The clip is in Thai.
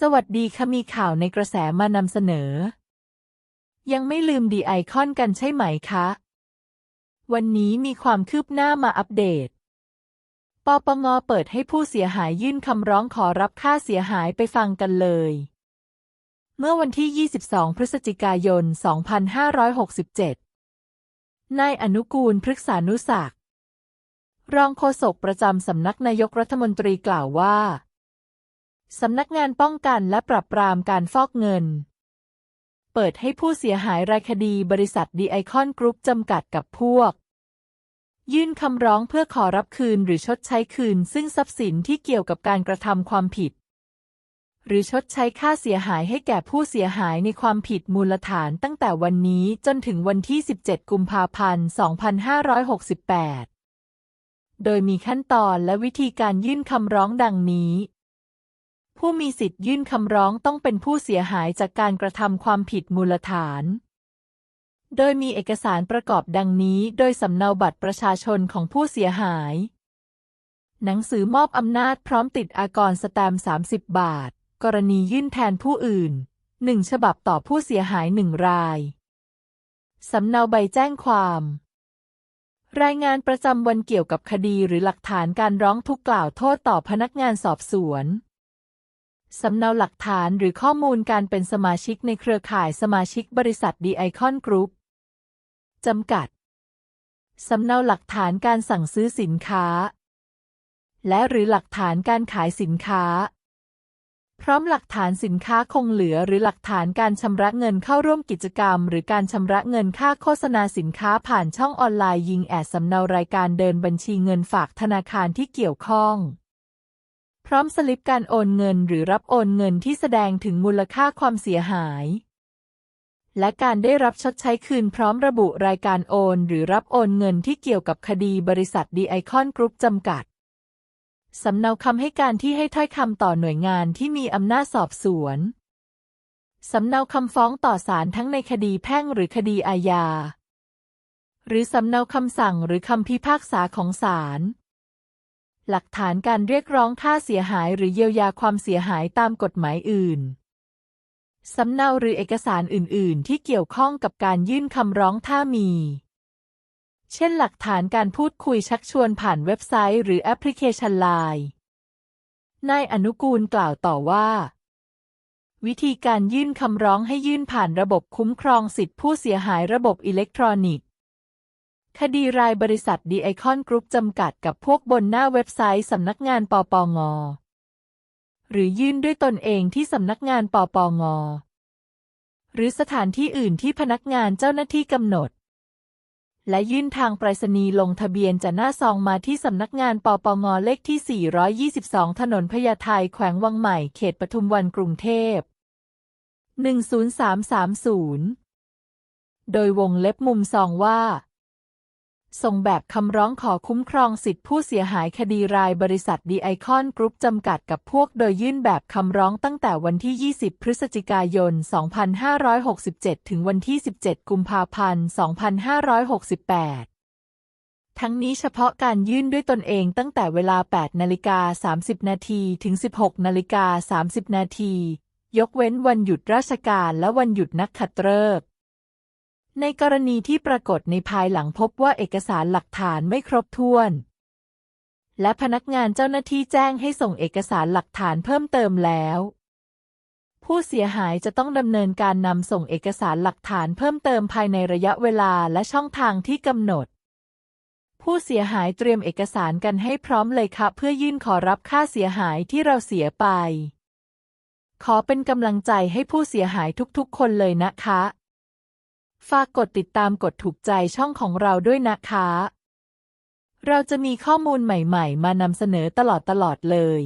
สวัสดีค่ะมีข่าวในกระแสมานำเสนอ ยังไม่ลืมดีไอคอนกันใช่ไหมคะ วันนี้มีความคืบหน้ามาอัปเดต ปปงเปิดให้ผู้เสียหายยื่นคำร้องขอรับค่าเสียหายไปฟังกันเลย เมื่อวันที่ 22 พฤศจิกายน 2567 นายอนุกูลพฤกษานุศักรองโฆษกประจำสำนักนายกรัฐมนตรีกล่าวว่า สำนักงานป้องกันและปราบปรามการฟอกเงิน เปิดให้ผู้เสียหายรายคดีบริษัทดีไอคอนกรุ๊ปจำกัดกับพวก ยื่นคำร้องเพื่อขอรับคืนหรือชดใช้คืน ซึ่งทรัพย์สินที่เกี่ยวกับการกระทำความผิด หรือชดใช้ค่าเสียหายให้แก่ผู้เสียหายในความผิดมูลฐานตั้งแต่วันนี้จนถึงวันที่ 17 กุมภาพันธ์ 2568 โดยมีขั้นตอนและวิธีการยื่นคำร้องดังนี้ ผู้มีสิทธิ์ยื่นคำร้องต้องเป็นผู้เสียหายจากการกระทำความผิดมูลฐาน โดยมีเอกสารประกอบดังนี้ โดยสำเนาบัตรประชาชนของผู้เสียหาย หนังสือมอบอำนาจพร้อมติดอากรสแตมป์30 บาท กรณียื่นแทนผู้อื่นหนึ่งฉบับต่อผู้เสียหายหนึ่งราย สำเนาใบแจ้งความ รายงานประจำวันเกี่ยวกับคดีหรือหลักฐานการร้องทุกข์กล่าวโทษต่อพนักงานสอบสวน สำเนาหลักฐานหรือข้อมูลการเป็นสมาชิกในเครือข่ายสมาชิกบริษัทดีไอคอนกรุ๊ปจำกัด สำเนาหลักฐานการสั่งซื้อสินค้า และหรือหลักฐานการขายสินค้า พร้อมหลักฐานสินค้าคงเหลือหรือหลักฐานการชำระเงินเข้าร่วมกิจกรรม หรือการชำระเงินค่าโฆษณาสินค้าผ่านช่องออนไลน์ยิงแอดสำเนารายการเดินบัญชีเงินฝากธนาคารที่เกี่ยวข้อง พร้อมสลิปการโอนเงินหรือรับโอนเงินที่แสดงถึงมูลค่าความเสียหาย และการได้รับชดใช้คืนพร้อมระบุรายการโอน หรือรับโอนเงินที่เกี่ยวกับคดีบริษัทดีไอคอนกรุ๊ปจำกัดสำเนาคำให้การที่ให้ถ้อยคำต่อหน่วยงานที่มีอำนาจสอบสวน สำเนาคำฟ้องต่อศาลทั้งในคดีแพ่งหรือคดีอาญา หรือสำเนาคำสั่งหรือคำพิพากษาของศาล หลักฐานการเรียกร้องค่าเสียหายหรือเยียวยาความเสียหายตามกฎหมายอื่น สำเนาหรือเอกสารอื่น ๆ ที่เกี่ยวข้องกับการยื่นคำร้องถ้ามี เช่นหลักฐานการพูดคุยชักชวนผ่านเว็บไซต์หรือแอปพลิเคชันไลน์นายอนุกูลกล่าวต่อว่า วิธีการยื่นคำร้องให้ยื่นผ่านระบบคุ้มครองสิทธิผู้เสียหายระบบอิเล็กทรอนิกส์ คดีรายบริษัทดีไอคอนกรุ๊ปจำกัดกับพวกบนหน้าเว็บไซต์สำนักงานปปง หรือยื่นด้วยตนเองที่สำนักงานปปง หรือสถานที่อื่นที่พนักงานเจ้าหน้าที่กำหนด และยื่นทางไปรษณีย์ลงทะเบียนจะหน้าซองมาที่สำนักงานปปงเลขที่ 422 ถนนพญาไทแขวงวังใหม่ เขตปทุมวันกรุงเทพ 10330 โดยวงเล็บมุมซองว่า ส่งแบบคำร้องขอคุ้มครองสิทธิผู้เสียหายคดีรายบริษัทดีไอคอนกรุ๊ปจำกัดกับพวกโดยยื่นแบบคำร้องตั้งแต่วันที่ 20 พฤศจิกายน 2567 ถึงวันที่ 17 กุมภาพันธ์ 2568ทั้งนี้เฉพาะการยื่นด้วยตนเองตั้งแต่เวลา 8 นาฬิกา 30 นาทีถึง 16 นาฬิกา 30 นาที ยกเว้นวันหยุดราชการและวันหยุดนักขัตฤกษ์ ในกรณีที่ปรากฏในภายหลังพบว่าเอกสารหลักฐานไม่ครบถ้วน และพนักงานเจ้าหน้าที่แจ้งให้ส่งเอกสารหลักฐานเพิ่มเติมแล้ว ผู้เสียหายจะต้องดำเนินการนำส่งเอกสารหลักฐานเพิ่มเติมภายในระยะเวลาและช่องทางที่กำหนด ผู้เสียหายเตรียมเอกสารกันให้พร้อมเลยค่ะเพื่อยื่นขอรับค่าเสียหายที่เราเสียไป ขอเป็นกำลังใจให้ผู้เสียหายทุกๆ คนเลยนะคะ ฝากกดติดตามกดถูกใจช่องของเราด้วยนะคะ เราจะมีข้อมูลใหม่ ๆ มานำเสนอตลอดๆเลย